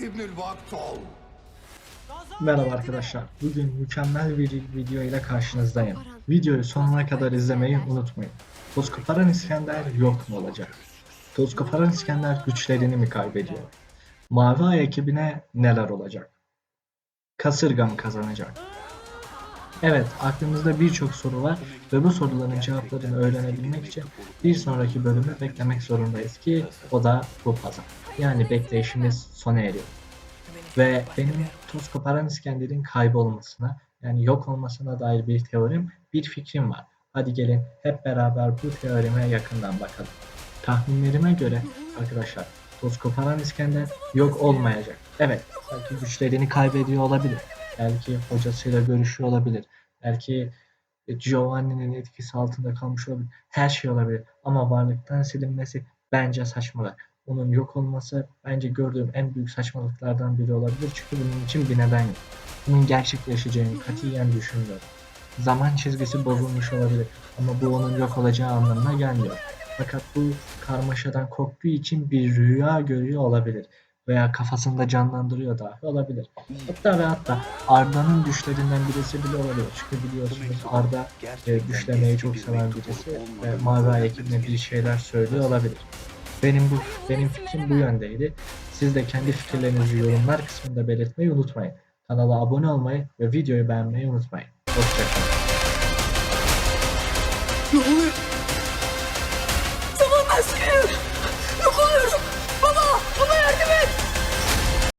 İbnül Vaktol. Merhaba arkadaşlar. Bugün mükemmel bir video ile karşınızdayım. Videoyu sonuna kadar izlemeyi unutmayın. Toz koparan İskender yok mu olacak? Toz koparan İskender güçlerini mi kaybediyor? Mavi Ay ekibine neler olacak? Kasırga mı kazanacak? Evet, aklımızda birçok soru var ve bu soruların cevaplarını öğrenebilmek için bir sonraki bölümü beklemek zorundayız ki o da bu pazar. Yani bekleyişimiz sona eriyor. Ve benim toz koparan İskender'in kaybolmasına yani yok olmasına dair bir teorim, bir fikrim var. Hadi gelin hep beraber bu teorime yakından bakalım. Tahminlerime göre arkadaşlar toz koparan İskender yok olmayacak. Evet belki güçlerini kaybediyor olabilir. Belki hocasıyla görüşüyor olabilir. Belki Giovanni'nin etkisi altında kalmış olabilir. Her şey olabilir. Ama varlıktan silinmesi bence saçmalık onun yok olması bence gördüğüm en büyük saçmalıklardan biri olabilir. Çünkü bunun için bir neden yok. Bunun gerçekleşeceğini katiyen düşünmüyorum. Zaman çizgisi bozulmuş olabilir ama bu onun yok olacağı anlamına gelmiyor. Fakat bu karmaşadan korktuğu için bir rüya görüyor olabilir veya kafasında canlandırıyor dahi olabilir. Hatta ve hatta Arda'nın düşlerinden birisi bile olabilir. Çünkü biliyorsunuz Arda e, düşlemeyi çok seven birisi ve Ay ekibine bir şeyler söylüyor olabilir. Benim bu benim fikrim bu yöndeydi. Siz de kendi fikirlerinizi yorumlar kısmında belirtmeyi unutmayın. Kanala abone olmayı ve videoyu beğenmeyi unutmayın. Hoşçakalın. Ne oluyor?